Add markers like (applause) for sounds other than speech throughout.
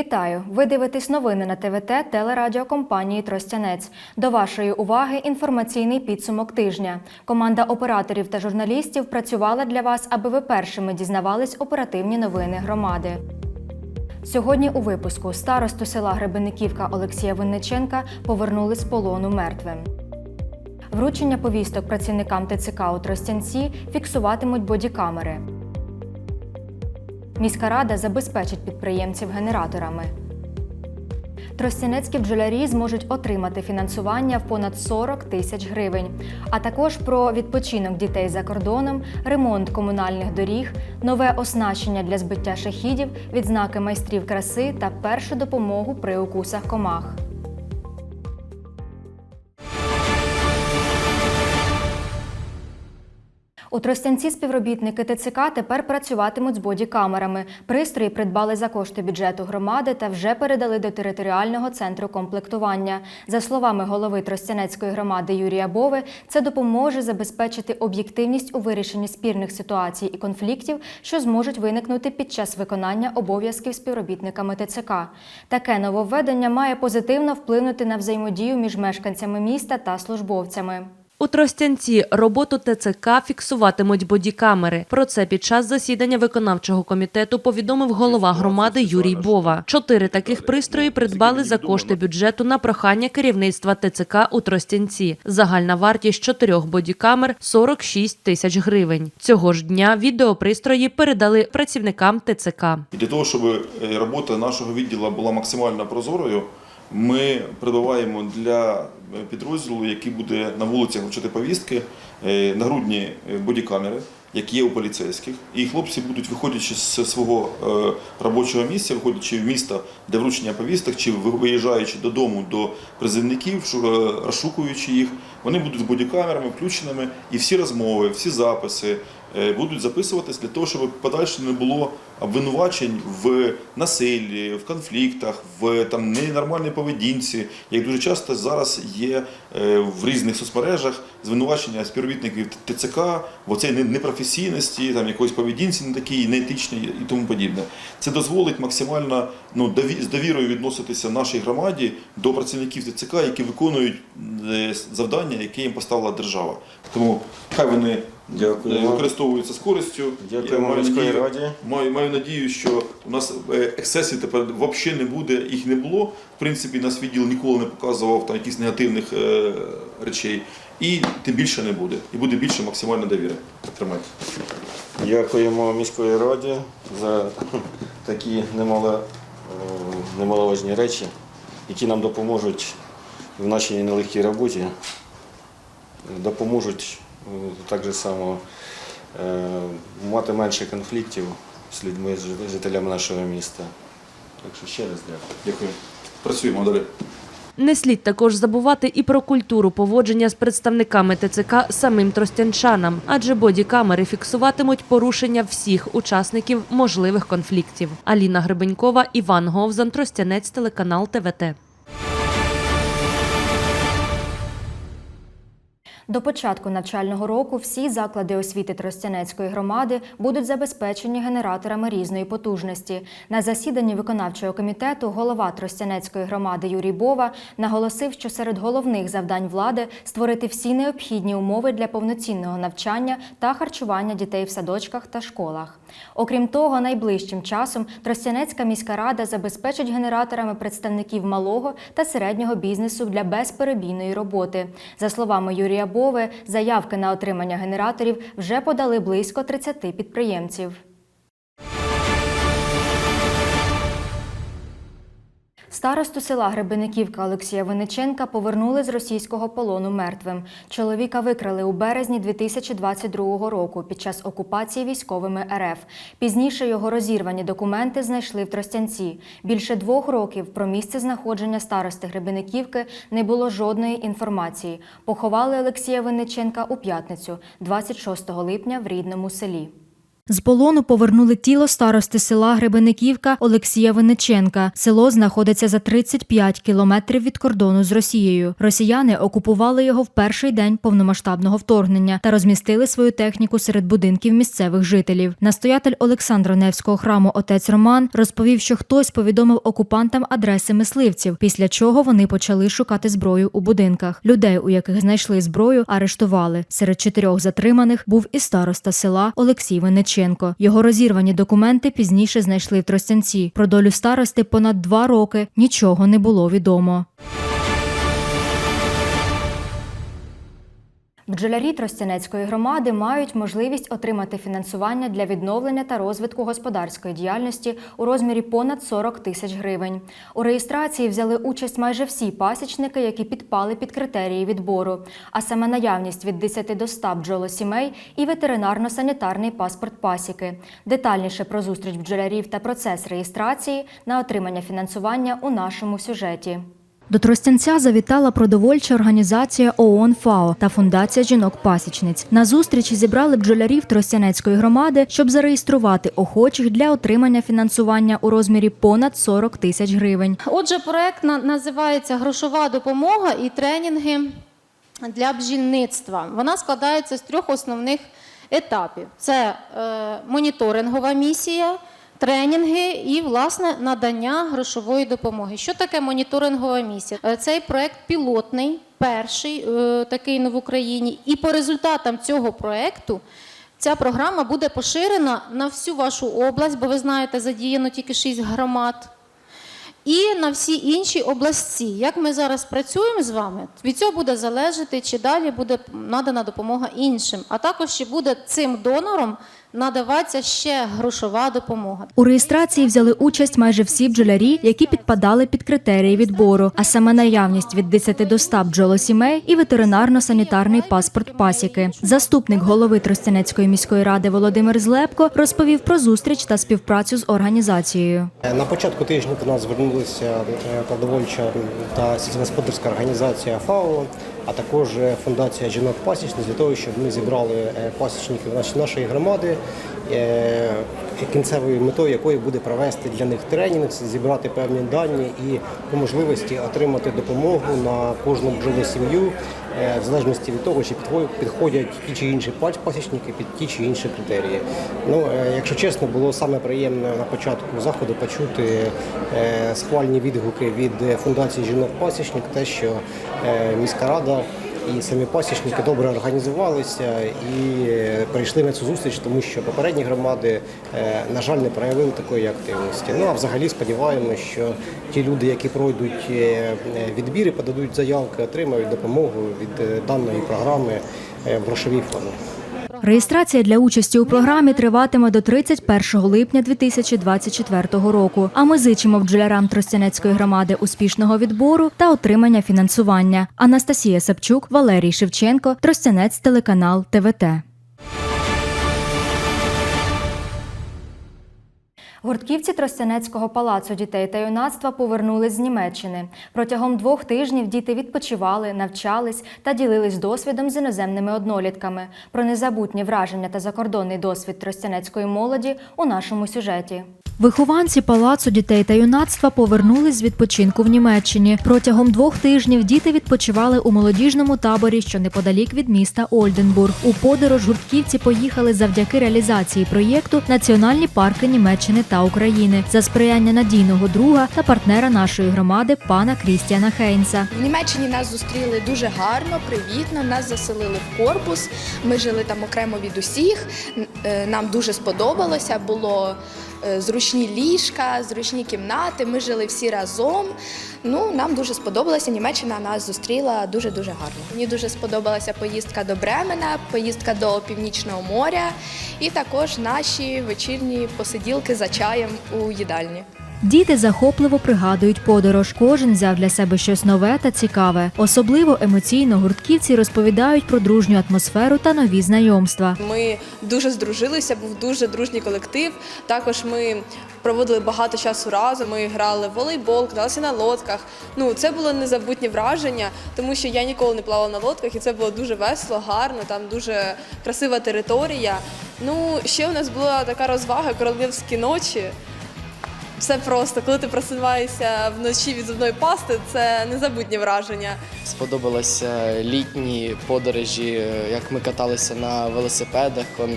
Вітаю! Ви дивитесь новини на ТВТ телерадіокомпанії Тростянець. До вашої уваги інформаційний підсумок тижня. Команда операторів та журналістів працювала для вас, аби ви першими дізнавались оперативні новини громади. Сьогодні у випуску старосту села Гребениківка Олексія Винниченка повернули з полону мертвим. Вручення повісток працівникам ТЦК у Тростянці фіксуватимуть бодікамери. Міська рада забезпечить підприємців генераторами. Тростянецькі бджолярі зможуть отримати фінансування в понад 40 тисяч гривень, а також про відпочинок дітей за кордоном, ремонт комунальних доріг, нове оснащення для збиття шахідів, відзнаки майстрів краси та першу допомогу при укусах комах. У Тростянці співробітники ТЦК тепер працюватимуть з бодікамерами. Пристрої придбали за кошти бюджету громади та вже передали до територіального центру комплектування. За словами голови Тростянецької громади Юрія Бови, це допоможе забезпечити об'єктивність у вирішенні спірних ситуацій і конфліктів, що зможуть виникнути під час виконання обов'язків співробітниками ТЦК. Таке нововведення має позитивно вплинути на взаємодію між мешканцями міста та службовцями. У Тростянці роботу ТЦК фіксуватимуть бодікамери. Про це під час засідання виконавчого комітету повідомив голова громади Юрій Бова. Чотири таких пристрої придбали за кошти бюджету на прохання керівництва ТЦК у Тростянці. Загальна вартість чотирьох бодікамер 46 тисяч гривень. Цього ж дня відеопристрої передали працівникам ТЦК. Для того, щоб е, робота нашого відділу була максимально прозорою, ми придбаємо для підрозділу, який буде на вулицях вручати повістки, е, нагрудні е, бодікамери, які є у поліцейських. І хлопці будуть, виходячи з свого е, робочого місця, виходячи в місто для вручення повісток, чи ви- виїжджаючи додому до призивників, розшукуючи їх, вони будуть з бодікамерами включеними, і всі розмови, всі записи будуть записуватись для того, щоб подальше не було обвинувачень в насиллі, в конфліктах, в там ненормальній поведінці. Як дуже часто зараз є е, в різних соцмережах звинувачення співробітників ТЦК в оцій непрофесійності, там якоїсь поведінці не такій, неетичній і тому подібне. Це дозволить максимально ну, з довірою відноситися нашій громаді до працівників ТЦК, які виконують е, завдання, яке їм поставила держава. Тому хай вони Дякую е, використовуються з користю. Дякуємо маю надію- раді. Маю, маю надію, що у нас е, ексцесів тепер взагалі не буде, їх не було. В принципі, нас відділ ніколи не показував там якісь негативних е, речей. І тим більше не буде. І буде більше максимально довіри. Тримайте. Дякуємо міської раді за (laughs) такі немало, е, немаловажні речі, які нам допоможуть в нашій нелегкій роботі, допоможуть так же само е, мати менше конфліктів з людьми, з жителями нашого міста. Так що ще раз дякую. Дякую. Працюємо далі. Не слід також забувати і про культуру поводження з представниками ТЦК самим тростянчанам, адже бодікамери фіксуватимуть порушення всіх учасників можливих конфліктів. Аліна Гребенькова, Іван Говзан, Тростянець, телеканал ТВТ. До початку навчального року всі заклади освіти Тростянецької громади будуть забезпечені генераторами різної потужності. На засіданні виконавчого комітету голова Тростянецької громади Юрій Бова наголосив, що серед головних завдань влади створити всі необхідні умови для повноцінного навчання та харчування дітей в садочках та школах. Окрім того, найближчим часом Тростянецька міська рада забезпечить генераторами представників малого та середнього бізнесу для безперебійної роботи. За словами Юрія Бови, заявки на отримання генераторів вже подали близько 30 підприємців. Старосту села Гребениківка Олексія Винниченка повернули з російського полону мертвим. Чоловіка викрали у березні 2022 року під час окупації військовими РФ. Пізніше його розірвані документи знайшли в Тростянці. Більше двох років про місце знаходження старости Гребениківки не було жодної інформації. Поховали Олексія Винниченка у п'ятницю, 26 липня, в рідному селі. З полону повернули тіло старости села Гребениківка Олексія Винниченка. Село знаходиться за 35 кілометрів від кордону з Росією. Росіяни окупували його в перший день повномасштабного вторгнення та розмістили свою техніку серед будинків місцевих жителів. Настоятель Олександра Невського храму отець Роман розповів, що хтось повідомив окупантам адреси мисливців, після чого вони почали шукати зброю у будинках. Людей, у яких знайшли зброю, арештували. Серед чотирьох затриманих був і староста села Олексій Винниченко. Його розірвані документи пізніше знайшли в Тростянці. Про долю старости понад два роки нічого не було відомо. Бджолярі Тростянецької громади мають можливість отримати фінансування для відновлення та розвитку господарської діяльності у розмірі понад 40 тисяч гривень. У реєстрації взяли участь майже всі пасічники, які підпали під критерії відбору, а саме наявність від 10 до 100 бджолосімей і ветеринарно-санітарний паспорт пасіки. Детальніше про зустріч бджолярів та процес реєстрації на отримання фінансування у нашому сюжеті. До Тростянця завітала продовольча організація ООН ФАО та фундація жінок-пасічниць. На зустрічі зібрали бджолярів Тростянецької громади, щоб зареєструвати охочих для отримання фінансування у розмірі понад 40 тисяч гривень. Отже, проект на- називається Грошова допомога і тренінги для бджільництва. Вона складається з трьох основних етапів: це е, моніторингова місія. Тренінги і власне надання грошової допомоги. Що таке моніторингова місія? Е, Цей проект пілотний, перший е, такий в Україні. І по результатам цього проекту Ця програма буде поширена на всю вашу область, бо ви знаєте, задіяно тільки 6 громад. І на всі інші області. Як ми зараз працюємо з вами, від цього буде залежати, чи далі буде надана допомога іншим, а також чи буде цим донором надаватися ще грошова допомога. У реєстрації взяли участь майже всі бджолярі, які підпадали під критерії відбору, а саме наявність від 10 до 100 бджолосімей і ветеринарно-санітарний паспорт пасіки. Заступник голови Тростянецької міської ради Володимир Злепко розповів про зустріч та співпрацю з організацією. На початку тижня до нас звернулися е, продовольча та сільськогосподарська організація ФАО, а також е, фундація жінок пасічниць для того, щоб ми зібрали е, пасічників нашої громади, е, кінцевою метою якої буде провести для них тренінг, зібрати певні дані і по можливості отримати допомогу на кожну бджолу сім'ю, в залежності від того, чи підхо- підходять ті чи інші пас- пасічники під ті чи інші критерії. Ну, е, якщо чесно, було саме приємно на початку заходу почути е, схвальні відгуки від е, фундації жінок пасічник, те, що е, міська рада. І самі пасічники добре організувалися і е, прийшли на цю зустріч, тому що попередні громади, е, на жаль, не проявили такої активності. Ну а взагалі сподіваємося, що ті люди, які пройдуть відбіри, подадуть заявки, отримають допомогу від е, даної програми е, в грошовій формі. Реєстрація для участі у програмі триватиме до 31 липня 2024 року. А ми зичимо бджолярам Тростянецької громади успішного відбору та отримання фінансування. Анастасія Сапчук, Валерій Шевченко, Тростянець, телеканал ТВТ. Гуртківці Тростянецького палацу дітей та юнацтва повернулись з Німеччини. Протягом двох тижнів діти відпочивали, навчались та ділились досвідом з іноземними однолітками. Про незабутні враження та закордонний досвід тростянецької молоді у нашому сюжеті. Вихованці палацу дітей та юнацтва повернулись з відпочинку в Німеччині. Протягом двох тижнів діти відпочивали у молодіжному таборі, що неподалік від міста Ольденбург. У подорож гуртківці поїхали завдяки реалізації проєкту Національні парки Німеччини та України за сприяння надійного друга та партнера нашої громади пана Крістіана Хейнса. В Німеччині нас зустріли дуже гарно, привітно. Нас заселили в корпус. Ми жили там окремо від усіх. Е, Нам дуже сподобалося. Було зручні ліжка, зручні кімнати. Ми жили всі разом. Ну, нам дуже сподобалося. Німеччина нас зустріла дуже дуже гарно. Мені дуже сподобалася поїздка до Бремена, поїздка до Північного моря, і також наші вечірні посиділки за чаєм у їдальні. Діти захопливо пригадують подорож. Кожен взяв для себе щось нове та цікаве. Особливо емоційно гуртківці розповідають про дружню атмосферу та нові знайомства. Ми дуже здружилися, був дуже дружній колектив. Також ми проводили багато часу разом. Ми грали в волейбол, каталися на лодках. Ну це було незабутнє враження, тому що я ніколи не плавала на лодках, і це було дуже весело, гарно. Там дуже красива територія. Ну ще у нас була така розвага королівські ночі. Все просто, коли ти просуваєшся вночі від зубної пасти, це незабутнє враження. Сподобалися літні подорожі, е, як ми каталися на велосипедах е,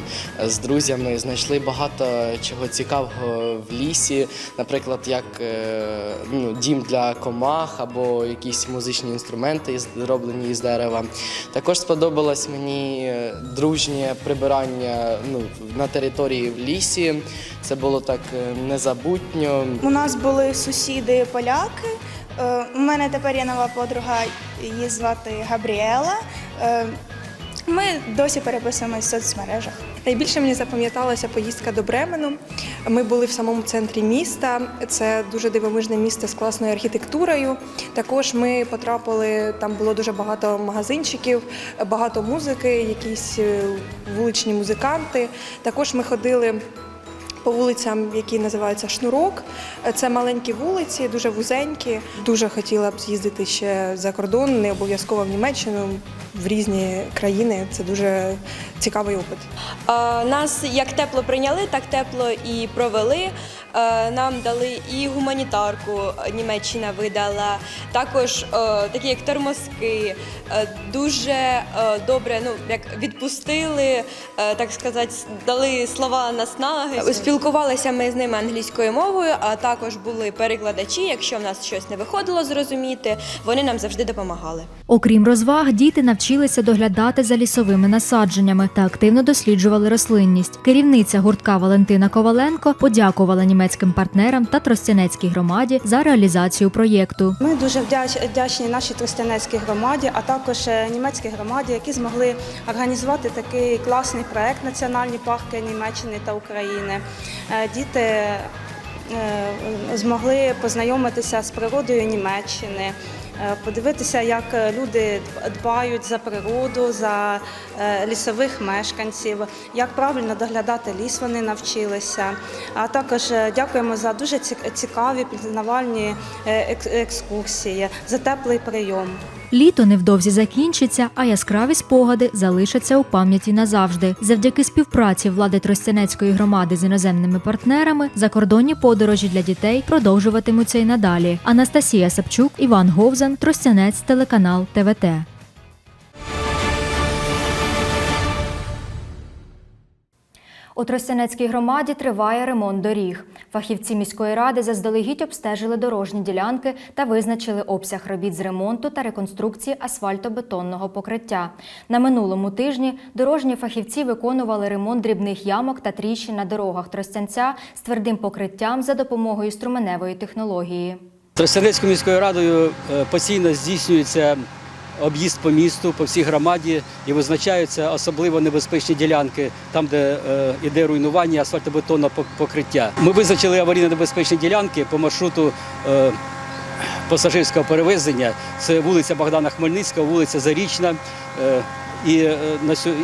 з друзями. Знайшли багато чого цікавого в лісі, наприклад, як е, ну, дім для комах або якісь музичні інструменти зроблені із дерева. Також сподобалось мені дружнє прибирання ну, на території в лісі. Це було так незабутньо. У нас були сусіди поляки. Е, У мене тепер є нова подруга, її звати Габріела. Е, Ми досі переписуємося в соцмережах. Найбільше мені запам'яталася поїздка до Бремену. Ми були в самому центрі міста. Це дуже дивовижне місто з класною архітектурою. Також ми потрапили, там було дуже багато магазинчиків, багато музики, якісь е, вуличні музиканти. Також ми ходили. По вулицям, які називаються Шнурок, це маленькі вулиці, дуже вузенькі. Дуже хотіла б з'їздити ще за кордон, не обов'язково в Німеччину, в різні країни. Це дуже цікавий опит. Е, Нас як тепло прийняли, так тепло і провели. Е, Нам дали і гуманітарку, Німеччина видала, також е, такі як тормозки. Е, Дуже добре, ну як відпустили, так сказати, дали слова наснаги. Спілкувалися ми з ними англійською мовою, а також були перекладачі. Якщо в нас щось не виходило зрозуміти, вони нам завжди допомагали. Окрім розваг, діти навчилися доглядати за лісовими насадженнями та активно досліджували рослинність. Керівниця гуртка Валентина Коваленко подякувала німецьким партнерам та Тростянецькій громаді за реалізацію проєкту. Ми дуже вдяч- вдячні нашій Тростянецькій громаді, а також е, німецькій громаді, які змогли організувати такий класний проект Національні парки Німеччини та України. Е, Діти е, змогли познайомитися з природою Німеччини. е, Подивитися, як люди дбають за природу, за лісових мешканців, як правильно доглядати ліс вони навчилися. А також дякуємо за дуже цікаві пізнавальні екскурсії, за теплий прийом. Літо невдовзі закінчиться, а яскраві спогади залишаться у пам'яті назавжди. Завдяки співпраці влади Тростянецької громади з іноземними партнерами закордонні подорожі для дітей продовжуватимуться й надалі. Анастасія Сапчук, Іван Говзан, Тростянець, телеканал ТВТ. У Тростянецькій громаді триває ремонт доріг. Фахівці міської ради заздалегідь обстежили дорожні ділянки та визначили обсяг робіт з ремонту та реконструкції асфальтобетонного покриття. На минулому тижні дорожні фахівці виконували ремонт дрібних ямок та тріщин на дорогах Тростянця з твердим покриттям за допомогою струменевої технології. Тростянецькою міською радою е, постійно здійснюється об'їзд по місту, по всій громаді і визначаються особливо небезпечні ділянки, там, де е, руйнування асфальтобетонного покриття. Ми визначили аварійно небезпечні ділянки по маршруту. е, Пасажирського перевезення це вулиця Богдана Хмельницького, вулиця Зарічна. І, е,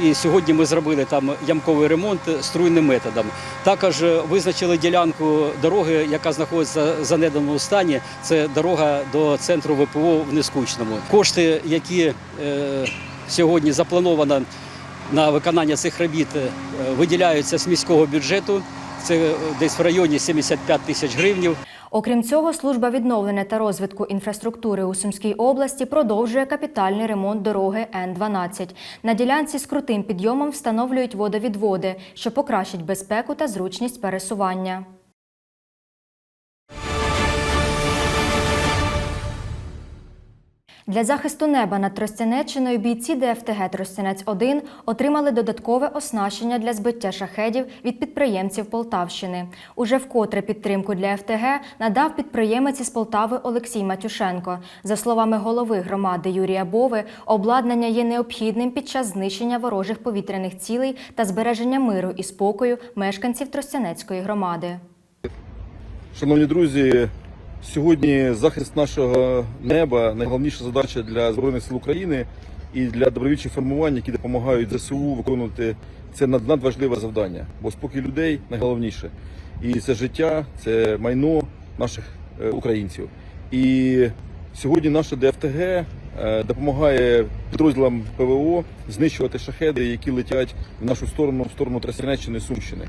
і сьогодні ми зробили там ямковий ремонт струйним методом. Також е, визначили ділянку дороги, яка знаходиться в занедбаному стані. Це дорога до центру ВПО в Нескучному. Кошти, які е, сьогодні заплановано на виконання цих робіт, виділяються з міського бюджету. Це десь в районі 75 тисяч гривнів. Окрім цього, служба відновлення та розвитку інфраструктури у Сумській області продовжує капітальний ремонт дороги Н-12. На ділянці з крутим підйомом встановлюють водовідводи, що покращить безпеку та зручність пересування. Для захисту неба над Тростянеччиною бійці ДФТГ Тростянець-1 отримали додаткове оснащення для збиття шахедів від підприємців Полтавщини. Уже вкотре підтримку для ФТГ надав підприємець із Полтави Олексій Матюшенко. За словами голови громади Юрія Бови, обладнання є необхідним під час знищення ворожих повітряних цілей та збереження миру і спокою мешканців Тростянецької громади. Шановні друзі, сьогодні захист нашого неба найголовніша задача для Збройних сил України і для добровільчих формувань, які допомагають ЗСУ виконувати це надважливе завдання. Бо спокій людей найголовніше. І це життя, це майно наших е, українців. І сьогодні наше ДФТГ е, допомагає підрозділам ПВО знищувати шахеди, які летять в нашу сторону, в сторону Тростянеччини Сумщини.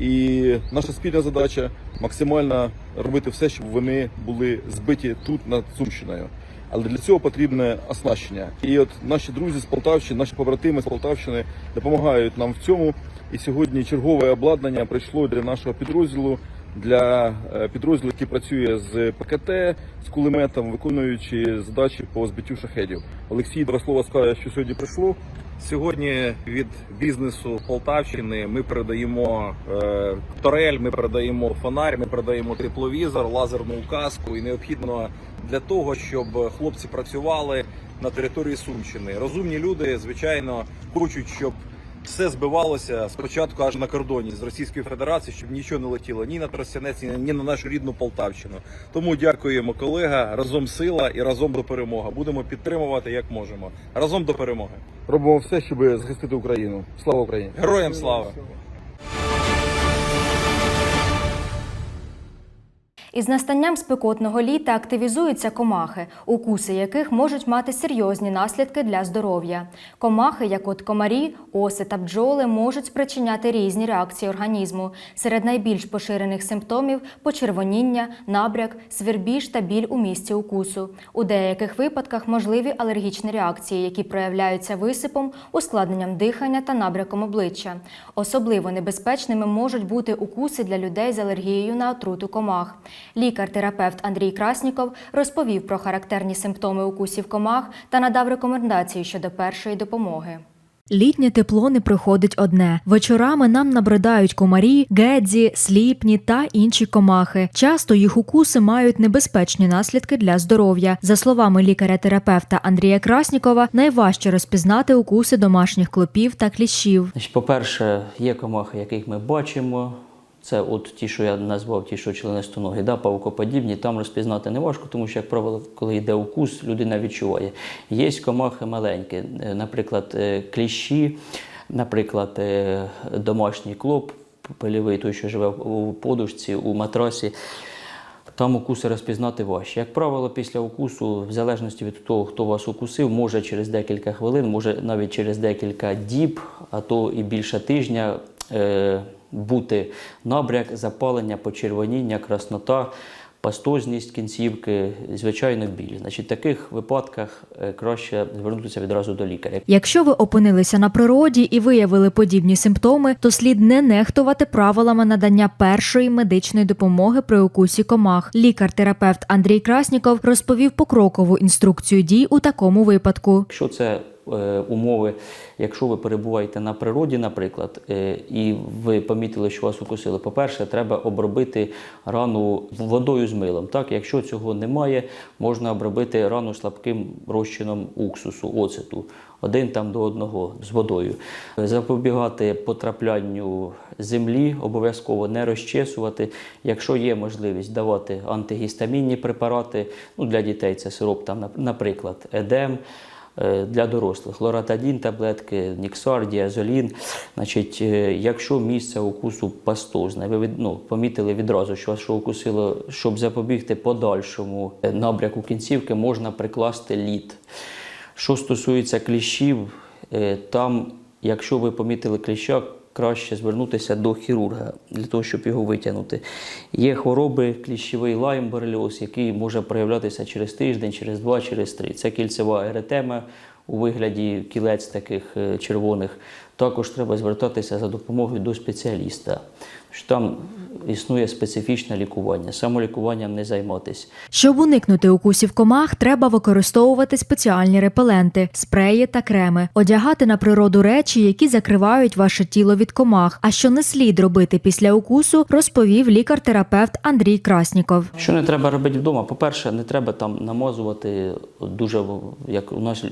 І наша спільна задача максимально робити все, щоб вони були збиті тут над Сумщиною. Але для цього потрібне оснащення. І от наші друзі з Полтавщини, наші побратими з Полтавщини допомагають нам в цьому. І сьогодні чергове обладнання прийшло для нашого підрозділу, для е, підрозділу, який працює з ПКТ, з кулеметом, виконуючи задачі по збиттю шахедів. Олексій два слова скаже, що сьогодні прийшло. Сьогодні від бізнесу Полтавщини ми передаємо е, торель, ми передаємо фонарь, ми передаємо тепловізор, лазерну указку і необхідно для того, щоб хлопці працювали на території Сумщини. Розумні люди, звичайно, хочуть, щоб все збивалося спочатку аж на кордоні з Російською Федерацією, щоб нічого не летіло ні на Тростянець, ні ні на нашу рідну Полтавщину. Тому дякуємо, колега. Разом сила і разом до перемоги. Будемо підтримувати як можемо. Разом до перемоги. Робимо все, щоб захистити Україну. Слава Україні! Героям слава! Із настанням спекотного літа активізуються комахи, укуси яких можуть мати серйозні наслідки для здоров'я. Комахи, як от комарі, оси та бджоли, можуть спричиняти різні реакції організму. Серед найбільш поширених симптомів почервоніння, набряк, свербіж та біль у місці укусу. У деяких випадках можливі алергічні реакції, які проявляються висипом, ускладненням дихання та набряком обличчя. Особливо небезпечними можуть бути укуси для людей з алергією на отруту комах. Лікар-терапевт Андрій Красніков розповів про характерні симптоми укусів комах та надав рекомендації щодо першої допомоги. Літнє тепло не приходить одне. Вечорами нам набридають комарі, гедзі, сліпні та інші комахи. Часто їх укуси мають небезпечні наслідки для здоров'я. За словами лікаря-терапевта Андрія Краснікова, найважче розпізнати укуси домашніх клопів та кліщів. По-перше, є комахи, яких ми бачимо. Це от ті, що я назвав, ті, що членистоногі, да, павукоподібні, там розпізнати не важко, тому що, як правило, коли йде укус, людина відчуває. Є комахи маленькі, е, наприклад, е, кліщі, наприклад, е, домашній клоп, пильовий, той, що живе у подушці, у матрасі. Там укуси розпізнати важче. Як правило, після укусу, в залежності від того, хто вас укусив, може через декілька хвилин, може навіть через декілька діб, а то і більше тижня бути набряк, запалення, почервоніння, краснота, пастозність кінцівки, звичайно, біль. Значить, в таких випадках е, краще звернутися відразу до лікаря. Якщо ви опинилися на природі і виявили подібні симптоми, то слід не нехтувати правилами надання першої медичної допомоги при укусі комах. Лікар-терапевт Андрій Красніков розповів покрокову інструкцію дій у такому випадку. Якщо це умови, якщо ви перебуваєте на природі, наприклад, е, і ви помітили, що вас укусили, по-перше, треба обробити рану водою з милом. Так, якщо цього немає, можна обробити рану слабким розчином уксусу, оцету, один там до одного з водою. Запобігати потраплянню землі, обов'язково не розчесувати. Якщо є можливість давати антигістамінні препарати, ну для дітей це сироп, там, наприклад, едем. Е, Для дорослих лоратадін таблетки, ніксар, діазолін. Значить, е, якщо місце укусу пастозне, ви ну, помітили відразу, що вас що укусило, щоб запобігти подальшому е, набряку кінцівки, можна прикласти лід. Що стосується кліщів, там, якщо ви помітили кліща, краще звернутися до хірурга для того, щоб його витягнути. Є хвороби, кліщовий лайм, бореліоз, який може проявлятися через тиждень, через два, через три. Це кільцева еретема у вигляді кілець таких е, червоних. Також треба звертатися за допомогою до спеціаліста. Що Там існує специфічне лікування. Самолікуванням не займатися. Щоб уникнути укусів комах, треба використовувати спеціальні репеленти, спреї та креми, одягати на природу речі, які закривають ваше тіло від комах. А що не слід робити після укусу, розповів лікар-терапевт Андрій Красніков. Що не треба робити вдома? По-перше, не треба там намазувати дуже, як у нас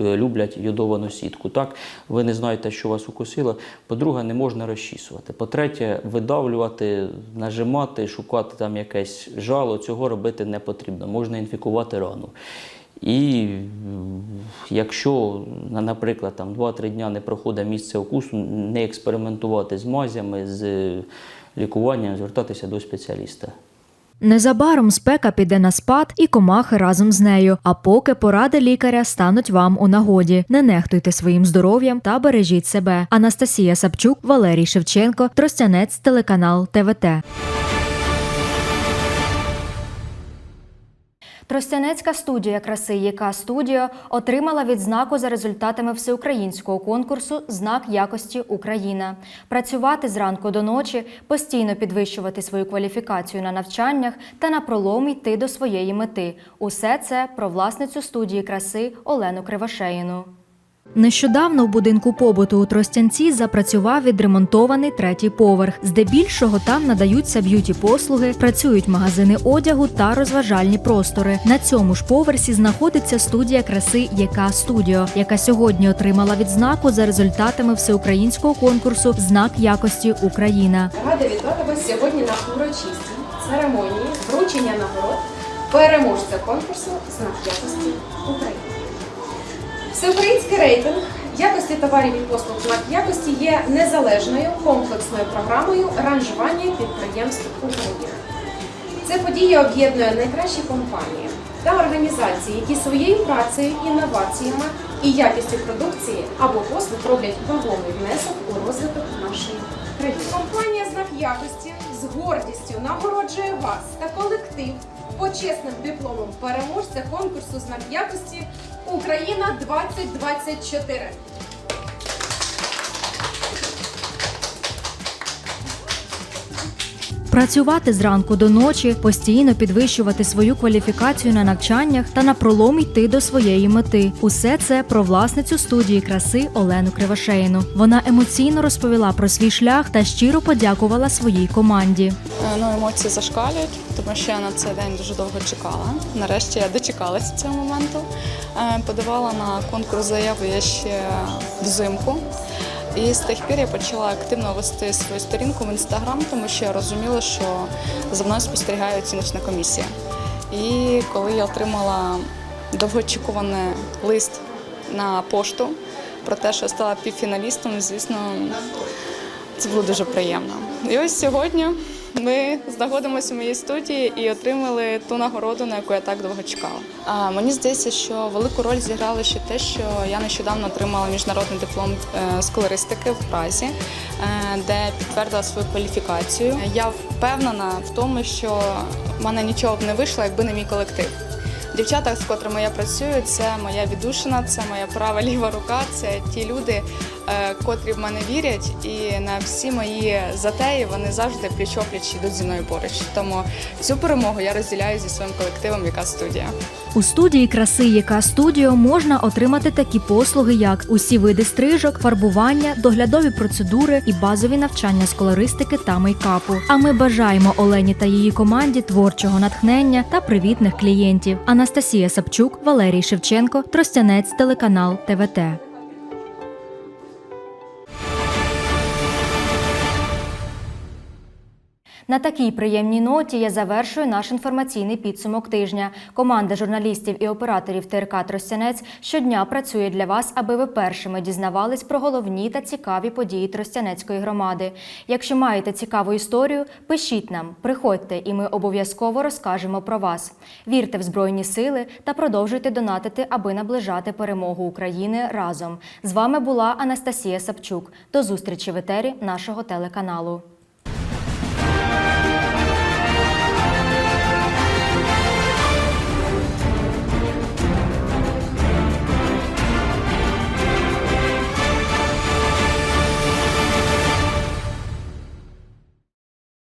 люблять, йодовану сітку. Так? Ви не знаєте, що вас укусило. По-друге, не можна розчісувати. По-третє, ви видавлювати, нажимати, шукати там якесь жало. Цього робити не потрібно. Можна інфікувати рану. І якщо, наприклад, там 2-3 дня не проходить місце укусу, не експериментувати з мазями, з лікуванням, звертатися до спеціаліста. Незабаром спека піде на спад і комахи разом з нею. А поки поради лікаря стануть вам у нагоді. Не нехтуйте своїм здоров'ям та бережіть себе. Анастасія Сапчук, Валерій Шевченко, Тростянець, телеканал ТВТ. Тростянецька студія краси ЄК Студіо отримала відзнаку за результатами всеукраїнського конкурсу Знак якості Україна. Працювати зранку до ночі, постійно підвищувати свою кваліфікацію на навчаннях та на пролом йти до своєї мети. Усе це про власницю студії краси Олену Кривошеїну. Нещодавно в будинку побуту у Тростянці запрацював відремонтований третій поверх. Здебільшого там надаються б'юті-послуги, працюють магазини одягу та розважальні простори. На цьому ж поверсі знаходиться студія краси ЄК Студіо, яка сьогодні отримала відзнаку за результатами всеукраїнського конкурсу Знак якості Україна. Рада вітати вас сьогодні на урочистій церемонії вручення нагород переможця конкурсу Знак якості України. Всеукраїнський рейтинг якості товарів і послуг знак якості є незалежною комплексною програмою ранжування підприємств України. Ця подія об'єднує найкращі компанії та організації, які своєю працею, інноваціями і якістю продукції або послуг роблять вагомий внесок у розвиток нашої країни. Компанія знак якості з гордістю нагороджує вас та колектив почесним дипломом переможця конкурсу знак якості Україна 2024. Працювати зранку до ночі, постійно підвищувати свою кваліфікацію на навчаннях та на пролом йти до своєї мети. Усе це про власницю студії краси Олену Кривошеїну. Вона емоційно розповіла про свій шлях та щиро подякувала своїй команді. Е, Ну, емоції зашкалюють, тому що я на цей день дуже довго чекала. Нарешті я дочекалася цього моменту. Е, Подавала на конкурс заяву я ще взимку. І з тих пір я почала активно вести свою сторінку в інстаграм, тому що я розуміла, що за мною спостерігає оціночна комісія. І коли я отримала довгоочікуваний лист на пошту про те, що я стала півфіналістом, звісно, це було дуже приємно. І ось сьогодні ми знаходимося в моїй студії і отримали ту нагороду, на яку я так довго чекала. А мені здається, що велику роль зіграло ще те, що я нещодавно отримала міжнародний диплом е, з колористики в Празі, е, де підтвердила свою кваліфікацію. Я впевнена в тому, що в мене нічого б не вийшло, якби не мій колектив. Дівчата, з котрими я працюю, це моя віддушина, це моя права ліва рука. Це ті люди, е, котрі в мене вірять, і на всі мої затеї вони завжди пліч-опліч йдуть зі мною поруч. Тому цю перемогу я розділяю зі своїм колективом, яка студія. У студії краси ЄК Студіо можна отримати такі послуги, як усі види стрижок, фарбування, доглядові процедури і базові навчання з колористики та мейкапу. А ми бажаємо Олені та її команді творчого натхнення та привітних клієнтів. Анастасія Сапчук, Валерій Шевченко, Тростянець, телеканал ТВТ. На такій приємній ноті я завершую наш інформаційний підсумок тижня. Команда журналістів і операторів ТРК Тростянець щодня працює для вас, аби ви першими дізнавались про головні та цікаві події Тростянецької громади. Якщо маєте цікаву історію, пишіть нам, приходьте, і ми обов'язково розкажемо про вас. Вірте в Збройні сили та продовжуйте донатити, аби наближати перемогу України разом. З вами була Анастасія Сапчук. До зустрічі в етері нашого телеканалу.